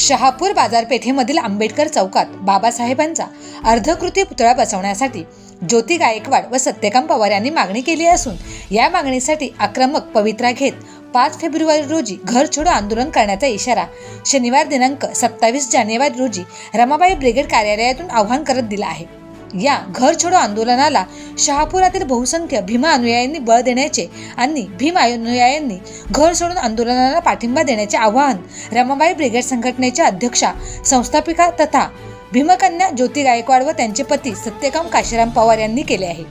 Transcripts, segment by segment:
शहापूर बाजारपेठेमधील आंबेडकर चौकात बाबासाहेबांचा अर्धकृती पुतळा बसवण्यासाठी ज्योती गायकवाड व सत्यकाम पवार यांनी मागणी केली असून या मागणीसाठी आक्रमक पवित्रा घेत पाच फेब्रुवारी रोजी घर छोडो आंदोलन करण्याचा इशारा शनिवार दिनांक सत्तावीस जानेवारी रोजी रमाबाई ब्रिगेड कार्यालयातून आवाहन करत दिला आहे. या घर छोडो आंदोलनाला शहापुरातील बहुसंख्य भीमा अनुयायांनी बळ देण्याचे आणि भीम अनुयायांनी घर सोडून आंदोलनाला पाठिंबा देण्याचे आवाहन रमाबाई ब्रिगेड संघटनेच्या अध्यक्षा संस्थापिका तथा भीमकन्या ज्योती गायकवाड व त्यांचे पती सत्यकाम काशीराम पवार यांनी केले आहे.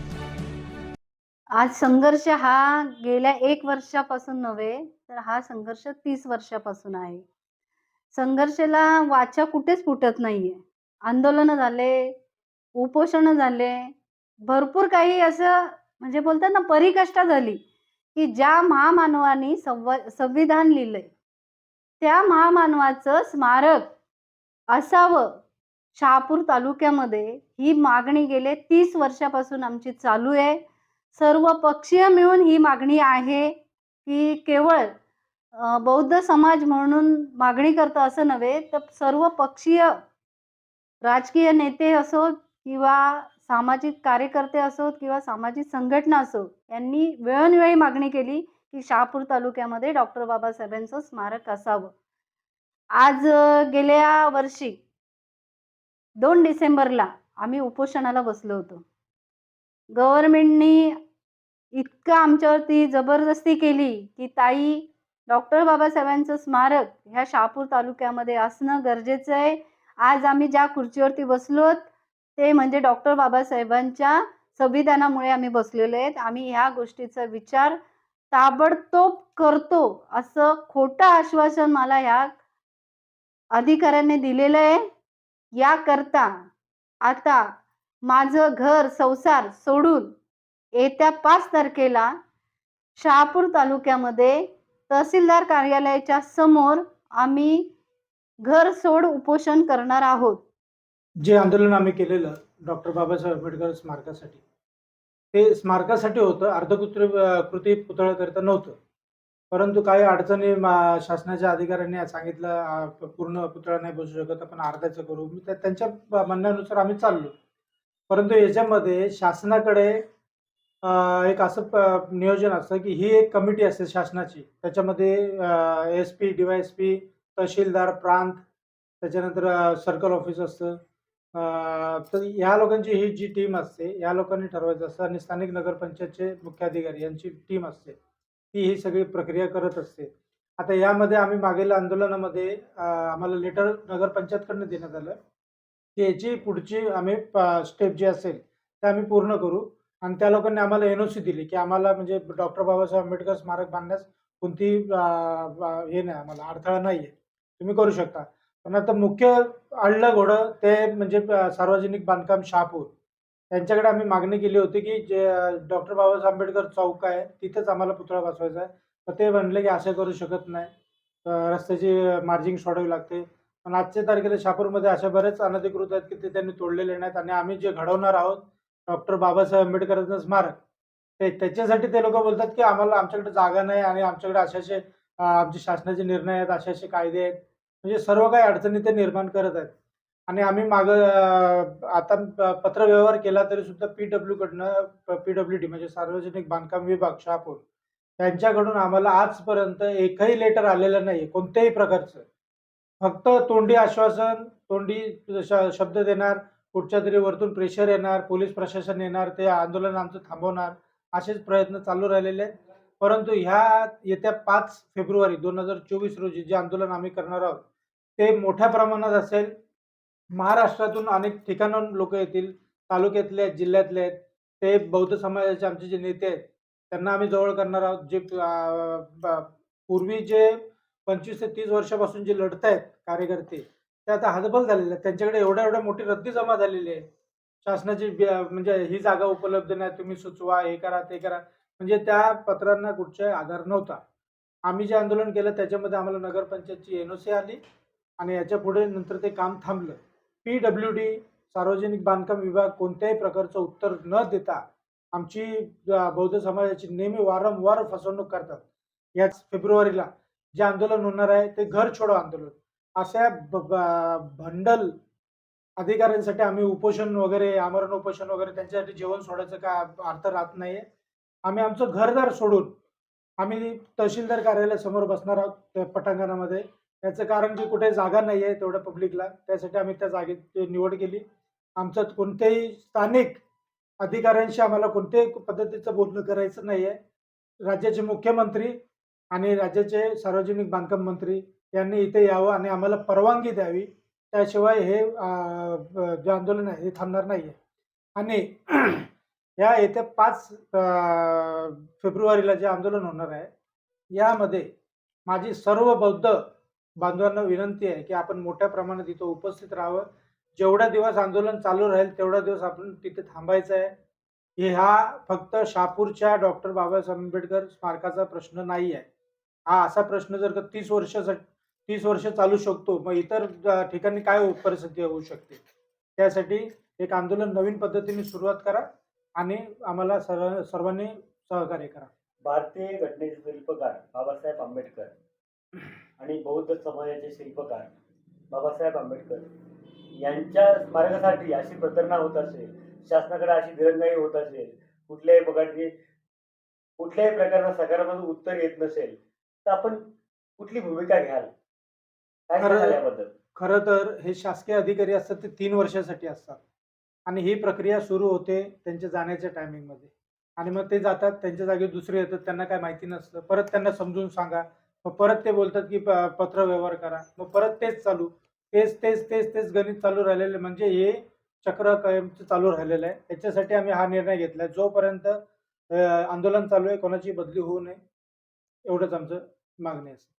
आज संघर्ष हा गेल्या एक वर्षापासून नव्हे तर हा संघर्ष तीस वर्षापासून आहे. संघर्षाला वाचा कुठेच फुटत नाहीये. आंदोलन झाले उपोषण झाले. भरपूर काही असं म्हणजे बोलतात ना परिकष्टा झाली की ज्या महामानवानी संव संविधान लिहिलंय त्या महामानवाचं स्मारक असावं. शहापूर तालुक्यामध्ये ही मागणी गेले तीस वर्षापासून आमची चालू आहे. सर्व पक्षीय मिळून ही मागणी आहे की केवळ बौद्ध समाज म्हणून मागणी करतो असं नव्हे तर सर्व पक्षीय राजकीय नेते असो किंवा सामाजिक कार्यकर्ते असोत किंवा सामाजिक संघटना असो यांनी वेळोनवेळी मागणी केली की शहापूर तालुक्यामध्ये डॉक्टर बाबासाहेबांचं स्मारक असावं. आज गेल्या वर्षी दोन डिसेंबरला आम्ही उपोषणाला बसलो होतो. गव्हर्मेंटनी इतकं आमच्यावरती जबरदस्ती केली की ताई डॉक्टर बाबासाहेबांचं स्मारक ह्या शहापूर तालुक्यामध्ये असणं गरजेचं आहे. आज आम्ही ज्या खुर्चीवरती बसलोत ते म्हणजे डॉक्टर बाबासाहेबांच्या संविधानामुळे आम्ही बसलेलो आहेत. आम्ही ह्या गोष्टीचा विचार ताबडतोब करतो असं खोटं आश्वासन मला ह्या अधिकाऱ्यांनी दिलेलं आहे. याकरता आता माझं घर संसार सोडून येत्या पाच तारखेला शहापूर तालुक्यामध्ये तहसीलदार कार्यालयाच्या समोर आम्ही घर सोड उपोषण करणार आहोत. जे आंदोलन आम्ही केलेलं डॉक्टर बाबासाहेब आंबेडकर स्मारकासाठी ते स्मारकासाठी होतं. अर्धकृत्री कृती पुतळ्याकरिता नव्हतं. परंतु काही अडचणी शासनाच्या अधिकाऱ्यांनी सांगितलं पूर्ण पुतळा नाही बसू शकत आपण अर्ध्याचं करू. मी त्या- त्यांच्या म्हणण्यानुसार आम्ही चाललो. परंतु याच्यामध्ये शासनाकडे एक असं नियोजन असतं की ही एक कमिटी असते शासनाची. त्याच्यामध्ये S P D Y S P तहसीलदार प्रांत त्याच्यानंतर सर्कल ऑफिस असतं. अं, तर ह्या लोकांची ही जी टीम असते या लोकांनी ठरवायचं असतं आणि स्थानिक नगरपंचायतचे मुख्याधिकारी यांची टीम असते ती ही सगळी प्रक्रिया करत असते. आता यामध्ये आम्ही मागील आंदोलनामध्ये आम्हाला लेटर नगरपंचायतकडनं देण्यात आलं. की याची पुढची आम्ही स्टेप जी असेल ते आम्ही पूर्ण करू. आणि त्या लोकांनी आम्हाला एन ओ सी दिली की आम्हाला म्हणजे डॉक्टर बाबासाहेब आंबेडकर स्मारक बांधण्यास कोणती हे नाही आम्हाला अडथळा नाही आहे तुम्ही करू शकता. पण आता मुख्य अडलं घोडं ते म्हणजे सार्वजनिक बांधकाम शहापूर. त्यांच्याकडे आम्ही मागणी केली होती की जे डॉक्टर बाबासाहेब आंबेडकर चौक आहे तिथेच आम्हाला पुतळा बसवायचा आहे. तर ते म्हणले की असं करू शकत नाही. रस्त्याची मार्जिंग सोडावी लागते. पण आजच्या तारखेला शहापूरमध्ये अशा बरेच अनधिकृत आहेत की ते त्यांनी तोडलेले नाहीत आणि आम्ही जे घडवणार आहोत डॉक्टर बाबासाहेब आंबेडकरांचं स्मारक ते त्याच्यासाठी ते लोक बोलतात की आम्हाला आमच्याकडे जागा नाही आणि आमच्याकडे असे असे आमचे शासनाचे निर्णय आहेत असे असे कायदे आहेत. म्हणजे सर्व काही अडचणी ते निर्माण करत आहेत. आणि आम्ही माग आता प- पत्रव्यवहार केला तरी सुद्धा पी डब्ल्यू कडनं पी डब्ल्यू डी म्हणजे सार्वजनिक बांधकाम विभाग शहापूर त्यांच्याकडून आम्हाला आजपर्यंत एकही लेटर आलेलं नाही कोणत्याही प्रकारचं. फक्त तोंडी आश्वासन तोंडी श- शब्द देणार कुठच्या तरी वरतून प्रेशर येणार पोलीस प्रशासन येणार ते आंदोलन आमचं थांबवणार असेच प्रयत्न चालू राहिलेले आहेत. परंतु ह्या येत्या पाच फेब्रुवारी दोन हजार चोवीस रोजी जे आंदोलन आम्ही करणार आहोत ते मोठ्या प्रमाणात असेल. महाराष्ट्रातून अनेक ठिकाणाहून लोक येतील तालुक्यातले आहेत जिल्ह्यातले आहेत. ते बौद्ध समाजाचे आमचे जे नेते आहेत त्यांना आम्ही जवळ करणार आहोत. जे पूर्वी जे पंचवीस ते तीस वर्षापासून जे लढत आहेत कार्यकर्ते ते आता हतबल झालेले आहेत. त्यांच्याकडे एवढ्या एवढ्या मोठी रद्दी जमा झालेली आहे. शासनाची म्हणजे ही जागा उपलब्ध नाही तुम्ही सुचवा हे करा ते करा. म्हणजे त्या पत्रांना कुठचाही आधार नव्हता. आम्ही जे आंदोलन केलं त्याच्यामध्ये आम्हाला नगरपंचायतची एन ओ सी आली आणि याच्यापुढे नंतर ते काम थांबलं. पी डब्ल्यू डी सार्वजनिक बांधकाम विभाग कोणत्याही प्रकारचं उत्तर न देता आमची बौद्ध समाजाची नेहमी वारंवार फसवणूक करतात. याच फेब्रुवारीला जे आंदोलन होणार आहे ते घर छोडो आंदोलन. अशा भंडल अधिकाऱ्यांसाठी आम्ही उपोषण वगैरे आमरण उपोषण वगैरे त्यांच्यासाठी जेवण सोडायचं काय अर्थ राहत नाहीये. आम्ही आमचं घरदार सोडून आम्ही तहसीलदार कार्यालयासमोर बसणार आहोत त्या पटांगणामध्ये. याचं कारण की कुठे जागा नाही आहे तेवढ्या पब्लिकला त्यासाठी आम्ही त्या जागेची निवड केली. आमचं कोणत्याही स्थानिक अधिकाऱ्यांशी आम्हाला कोणत्याही पद्धतीचं बोलणं करायचं नाही आहे. राज्याचे मुख्यमंत्री आणि राज्याचे सार्वजनिक बांधकाम मंत्री यांनी इथे यावं आणि आम्हाला परवानगी द्यावी. त्याशिवाय हे जे आंदोलन आहे हे थांबणार नाही आहे आणि या येत्या पाच फेब्रुवारीला जे आंदोलन होणार आहे यामध्ये माझी सर्व बौद्ध बांधवांना विनंती आहे की आपण मोठ्या प्रमाणात इथं उपस्थित राहावं. जेवढा दिवस आंदोलन चालू राहील तेवढा दिवस आपण तिथे थांबायचं आहे. हे हा फक्त शहापूरच्या डॉक्टर बाबासाहेब आंबेडकर स्मारकाचा प्रश्न नाही आहे. हा असा प्रश्न जर का तीस वर्षासाठी तीस वर्ष चालू शकतो मग इतर ठिकाणी काय परिस्थिती होऊ शकते? त्यासाठी एक आंदोलन नवीन पद्धतीने सुरुवात करा. आणि आम्हाला सर्व सर्वांनी सहकार्य करा. भारतीय घटनेचे शिल्पकार बाबासाहेब आंबेडकर आणि बौद्ध समाजाचे शिल्पकार बाबासाहेब आंबेडकर यांच्या स्मारकासाठी अशी प्रतारणा होत असेल शासनाकडे अशी दिरंगाई होत असेल कुठल्याही प्रकारची कुठल्याही प्रकारचं सकारात्मक उत्तर येत नसेल तर आपण कुठली भूमिका घ्याल? काय खरं- तर हे शासकीय अधिकारी असतात ते तीन वर्षासाठी असतात. आणि ही प्रक्रिया सुरू होते त्यांच्या जाण्याच्या टायमिंगमध्ये आणि मग ते जातात त्यांच्या जागी दुसरे येतात त्यांना काय माहिती नसतं परत त्यांना समजून सांगा. मग परत ते बोलतात की प- पत्र व्यवहार करा. मग परत तेच चालू. तेच तेच तेच तेच गणित चालू राहिलेले म्हणजे हे चक्र कायमचं चालू राहिलेलं आहे. त्याच्यासाठी आम्ही हा निर्णय घेतला जोपर्यंत आंदोलन चालू आहे कोणाची बदली होऊ नये. एवढंच आमचं मागणी असेल